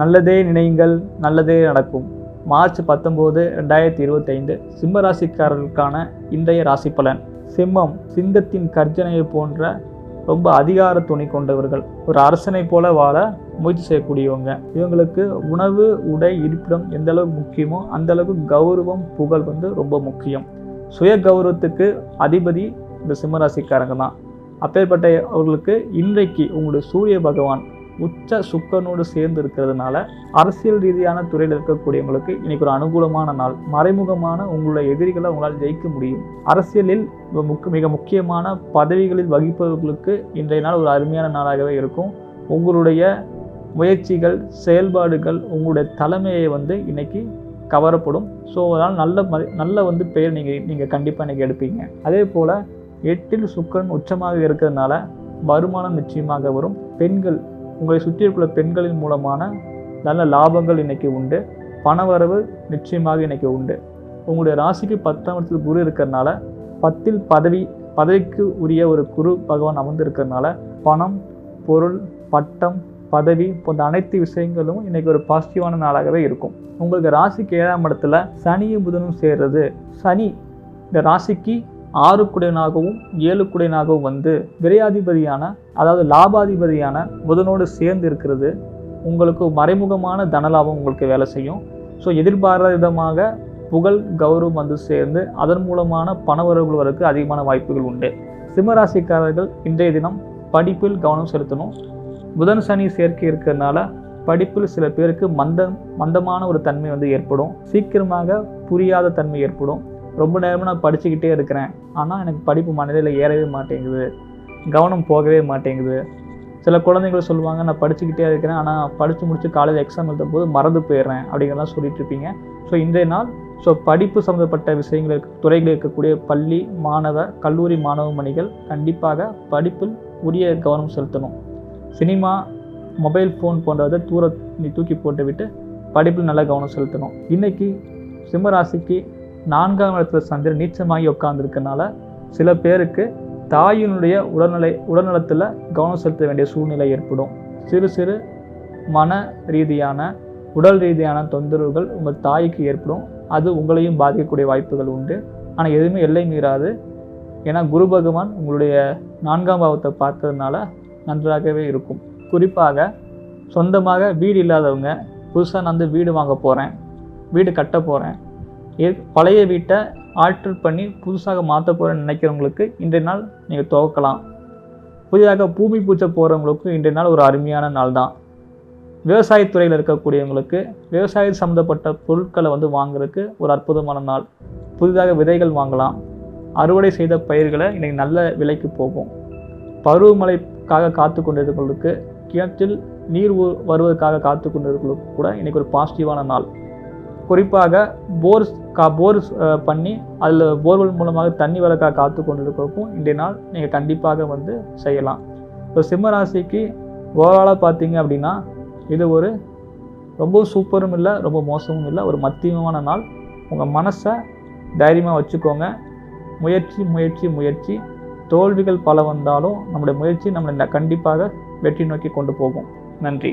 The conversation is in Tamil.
நல்லதே நினையுங்கள் நல்லதே நடக்கும். மார்ச் பத்தொம்போது ரெண்டாயிரத்தி இருபத்தைந்து சிம்ம ராசிக்காரர்களுக்கான இன்றைய ராசி பலன் சிம்மம் சிங்கத்தின் கர்ஜனையை போன்ற ரொம்ப அதிகார துணை கொண்டவர்கள். ஒரு அரசனை போல வாழ முயற்சி செய்யக்கூடியவங்க. இவங்களுக்கு உணவு உடை இருப்பிடம் எந்த அளவுக்கு முக்கியமோ அந்த அளவுக்கு கௌரவம் புகழ் வந்து ரொம்ப முக்கியம். சுய கௌரவத்துக்கு அதிபதி இந்த சிம்மராசிக்காரங்க தான். அப்பேற்பட்ட அவர்களுக்கு இன்றைக்கு உங்களுடைய சூரிய பகவான் உச்ச சுக்கனோடு சேர்ந்து இருக்கிறதுனால அரசியல் ரீதியான துறையில் இருக்கக்கூடியவங்களுக்கு இன்னைக்கு ஒரு அனுகூலமான நாள் மறைமுகமான உங்களுடைய எதிரிகளை உங்களால் ஜெயிக்க முடியும். அரசியலில் மிக முக்கியமான பதவிகளில் வகிப்பவர்களுக்கு இன்றைய நாள் ஒரு அருமையான நாளாகவே இருக்கும். உங்களுடைய முயற்சிகள் செயல்பாடுகள் உங்களுடைய தலைமையை வந்து இன்னைக்கு கவரப்படும். ஸோ அதனால் நல்ல ம நல்ல வந்து பெயர் நீங்கள் நீங்கள் கண்டிப்பாக இன்றைக்கி எடுப்பீங்க. அதே போல் எட்டில் சுக்கரன் உச்சமாக இருக்கிறதுனால வருமானம் நிச்சயமாக வரும். பெண்கள் உங்களை சுற்றி இருக்கிற பெண்களின் மூலமான நல்ல லாபங்கள் இன்னைக்கு உண்டு. பணவரவு நிச்சயமாக இன்னைக்கு உண்டு. உங்களுடைய ராசிக்கு பத்தாம் இடத்தில் குரு இருக்கிறதுனால பத்தில் பதவி பதவிக்கு உரிய ஒரு குரு பகவான் அமர்ந்திருக்கிறதுனால பணம் பொருள் பட்டம் பதவி போன்ற அனைத்து விஷயங்களும் இன்னைக்கு ஒரு பாசிட்டிவான நாளாகவே இருக்கும். உங்களுக்கு ராசிக்கு ஏழாம் இடத்துல சனியும் புதனும் சேர்றது. சனி இந்த ராசிக்கு ஆறு குடையனாகவும் ஏழு குடையனாகவும் வந்து விரையாதிபதியான அதாவது லாபாதிபதியான புதனோடு சேர்ந்து இருக்கிறது. உங்களுக்கு மறைமுகமான தனலாபம் உங்களுக்கு வேலை செய்யும். ஸோ எதிர்பாராத விதமாக புகழ் கௌரவம் வந்து சேர்ந்து அதன் மூலமான பணவரவுகள் வரக்கு அதிகமான வாய்ப்புகள் உண்டு. சிம்மராசிக்காரர்கள் இன்றைய தினம் படிப்பில் கவனம் செலுத்தணும். புதன் சனி சேர்க்கை இருக்கிறதுனால படிப்பில் சில பேருக்கு மந்தம் மந்தமான ஒரு தன்மை வந்து ஏற்படும். சீக்கிரமாக புரியாத தன்மை ஏற்படும். ரொம்ப நேரமாக நான் படிச்சுக்கிட்டே இருக்கிறேன். ஆனால் எனக்கு படிப்பு மனதில் ஏறவே மாட்டேங்குது. கவனம் போகவே மாட்டேங்குது. சில குழந்தைகள் சொல்லுவாங்க நான் படிச்சுக்கிட்டே இருக்கிறேன். ஆனால் படித்து முடிச்சு காலேஜ் எக்ஸாம் எழுத போது மறந்து போயிடுறேன். அப்படிங்கிறலாம் சொல்லிட்டு இருப்பீங்க. ஸோ இன்றைய நாள் ஸோ படிப்பு சம்மந்தப்பட்ட விஷயங்கள் இருக்க- துறைகளில் இருக்கக்கூடிய பள்ளி மாணவ கல்லூரி மாணவ மணிகள் கண்டிப்பாக படிப்பில் உரிய கவனம் செலுத்தணும். சினிமா மொபைல் ஃபோன் போன்றதை தூர நீ தூக்கி போட்டுவிட்டு படிப்பில் நல்ல கவனம் செலுத்தணும். இன்றைக்கி சிம்மராசிக்கு நான்காம் இடத்துல சந்திரன் நீச்சமாகி உட்காந்துருக்கனால சில பேருக்கு தாயினுடைய உடல்நிலை உடல்நலத்தில் கவனம் செலுத்த வேண்டிய சூழ்நிலை ஏற்படும். சிறு சிறு மன ரீதியான உடல் ரீதியான தொந்தரவுகள் உங்கள் தாய்க்கு ஏற்படும். அது உங்களையும் பாதிக்கக்கூடிய வாய்ப்புகள் உண்டு. ஆனால் எதுவுமே எல்லை மீறாது. ஏன்னா குரு பகவான் உங்களுடைய நான்காம் பாவத்தை பார்க்கறதுனால நன்றாகவே இருக்கும். குறிப்பாக சொந்தமாக வீடு இல்லாதவங்க புதுசாக நான் வந்து வீடு வாங்க போகிறேன் வீடு கட்ட போகிறேன் பழைய வீட்டை ஆல்டர் பண்ணி புதுசாக மாற்ற போகிறேன்னு நினைக்கிறவங்களுக்கு இன்றைய நாள் நீங்கள் துவக்கலாம். புதிதாக பூமி பூச்சை போகிறவங்களுக்கு இன்றைய நாள் ஒரு அருமையான நாள் தான். விவசாயத்துறையில் இருக்கக்கூடியவங்களுக்கு விவசாயம் சம்மந்தப்பட்ட பொருட்களை வந்து வாங்குறதுக்கு ஒரு அற்புதமான நாள். புதிதாக விதைகள் வாங்கலாம். அறுவடை செய்த பயிர்களை இன்றைக்கி நல்ல விலைக்கு போகும். பருவமழைக்காக காத்து கொண்டிருக்கிறவங்களுக்கு கிணற்றில் நீர் வருவதற்காக காத்து கொண்டிருக்கிறவங்களுக்கு கூட இன்றைக்கி ஒரு பாசிட்டிவான நாள். குறிப்பாக போர்ஸ் கா போர் பண்ணி அதில் போர்வெல் மூலமாக தண்ணி வளர்க்க காத்து கொண்டிருக்கிறதுக்கும் இன்றைய நாள் நீங்கள் கண்டிப்பாக வந்து செய்யலாம். இப்போ சிம்ம ராசிக்கு ஓவராலாக பார்த்தீங்க அப்படின்னா இது ஒரு ரொம்ப சூப்பரும் இல்லை ரொம்ப மோசமும் இல்லை ஒரு மத்தியமான நாள். உங்கள் மனசை தைரியமாக வச்சுக்கோங்க. முயற்சி முயற்சி முயற்சி. தோல்விகள் பல வந்தாலும் நம்முடைய முயற்சி நம்மளை கண்டிப்பாக வெற்றி நோக்கி கொண்டு போகும். நன்றி.